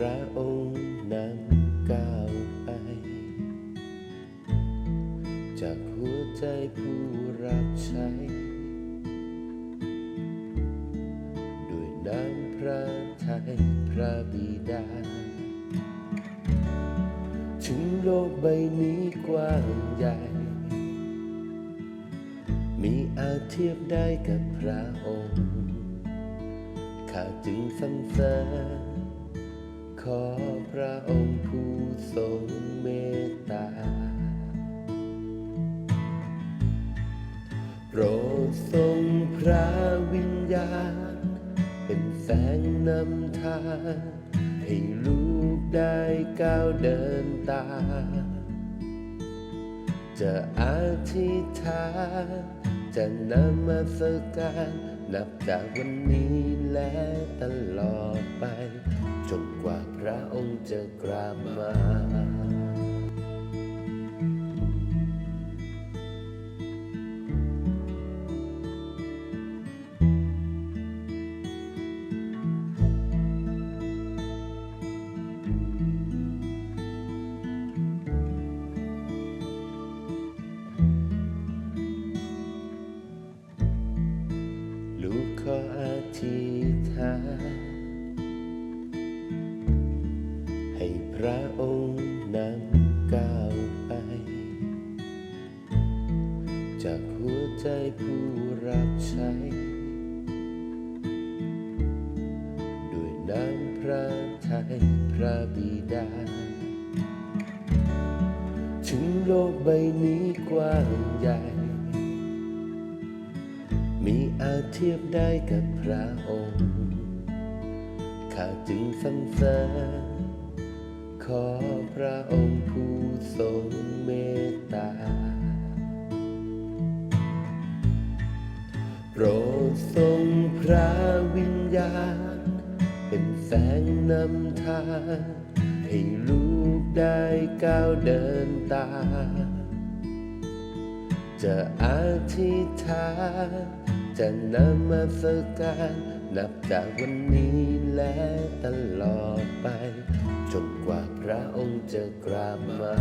พระองค์นำก้าวไป จากหัวใจผู้รับใช้ ด้วยน้ำพระทัยพระบิดา ถึงโลกใบนี้กว้างใหญ่ มีอาเทียบได้กับพระองค์ ข้าจึงสรรเสริญ ขอพระองค์ผู้ทรงเมตตา โปรดทรงพระวิญญาณ เป็นแสงนำทางให้ลูกได้ก้าวเดินตา จะอธิษฐานจะนำมาสการนับจากวันนี้ จะกลับมาลูกขออธิษฐาน นำก้าวไป จากหัวใจผู้รับใช้ ด้วยน้ำพระทัยพระบิดา ถึงโลกใบนี้กว้างใหญ่ มีอาจเทียบได้กับพระองค์ ข้าจึงสรรเสริญ ขอพระองค์ผู้ทรงเมตตา โปรดทรงพระวิญญาณ เป็นแสงนำทางให้ลูกได้ก้าวเดินตา จะอธิษฐานจะนำมาสการนับจากวันนี้และตลอดไป นกว่าพระองค์จะกลับมา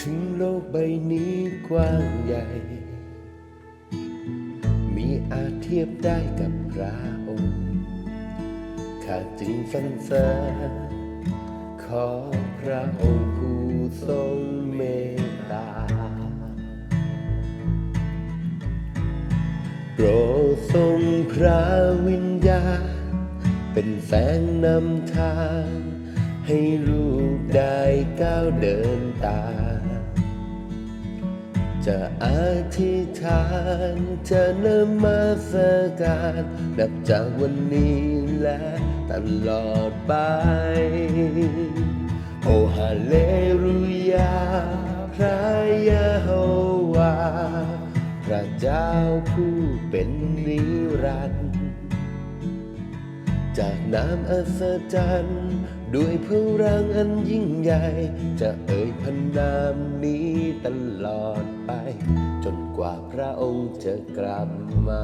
ถึงโลกใบนี้กว้างใหญ่ ทียบได้กับพระองค์ข้าจึงสรรเสริญขอพระองค์ผู้ทรงเมตตา โปรดทรงพระวิญญาณเป็นแสงนำทาง ให้ลูกได้ก้าวเดินตาม จะอธิษฐานจะนมัสการนับจากวันนี้และตลอดไป โอฮาเลลูยา พระยาโฮวา พระเจ้าผู้เป็นนิรันดร์ จากน้ำอัศจรรย์ ด้วยพลังอันยิ่งใหญ่ จะเอ่ยพันนามนี้ตลอดไป จนกว่าพระองค์จะกลับมา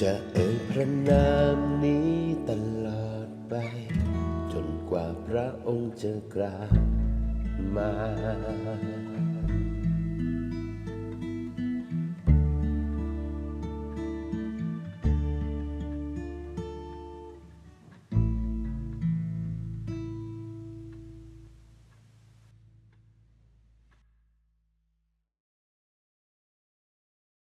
จะเอ่ยพระนามนี้ตลอดไป จนกว่าพระองค์จะกลับ มา